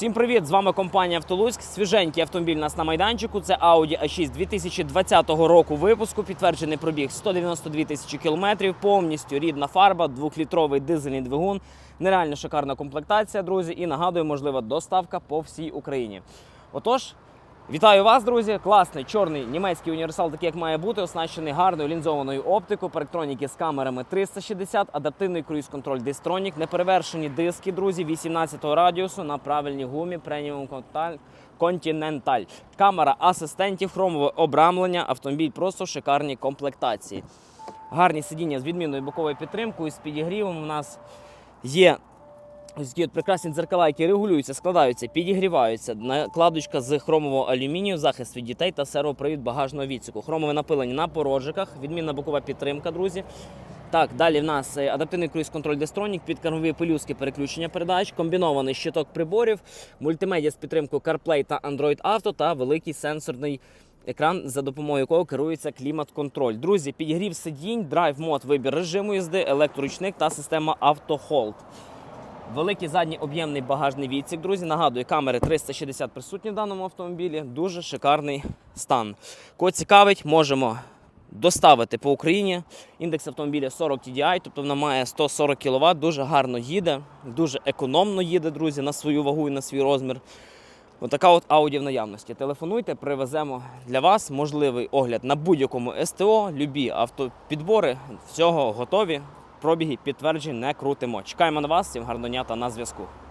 Всім привіт! З вами компанія Автолуськ. Свіженький автомобіль нас на майданчику. Це Audi A6 2020 року випуску. Підтверджений пробіг 192 тисячі кілометрів. Повністю рідна фарба, двохлітровий дизельний двигун. Нереально шикарна комплектація, друзі. І нагадую, можлива доставка по всій Україні. Отож. Вітаю вас, друзі! Класний чорний німецький універсал, такий як має бути, оснащений гарною лінзованою оптикою, парктроніки з камерами 360, адаптивний круїз-контроль Distronic, неперевершені диски, друзі, 18-го радіусу на правильній гумі преміум Continental. Камера асистентів, хромове обрамлення, автомобіль просто в шикарній комплектації. Гарні сидіння з відмінною боковою підтримкою, з підігрівом у нас є Ось такі от прекрасні дзеркала, які регулюються, складаються, підігріваються. Накладочка з хромового алюмінію, захист від дітей та сервопривід багажного відсіку. Хромове напилення на порожиках, відмінна бокова підтримка, друзі. Так, далі в нас е, адаптивний круїз-контроль Destronік, підкормові пелюстки переключення передач, комбінований щиток приборів, мультимедіа з підтримкою CarPlay та Android Auto та великий сенсорний екран, за допомогою якого керується клімат-контроль. Друзі, підігрів сидінь, драйв мод, вибір режиму їзди, електроручник та система автохолд. Великий задній об'ємний багажний відсік, друзі. Нагадую, камери 360 присутні в даному автомобілі. Дуже шикарний стан. Кого цікавить, можемо доставити по Україні. Індекс автомобіля 40 TDI, тобто вона має 140 кВт, дуже гарно їде, дуже економно їде, друзі, на свою вагу і на свій розмір. Отака от Audi в наявності. Телефонуйте, привеземо для вас можливий огляд на будь-якому СТО, любі автопідбори. Всього готові. Пробіги підтверджень не крутимо. Чекаємо на вас. Всім гарного дня та на зв'язку.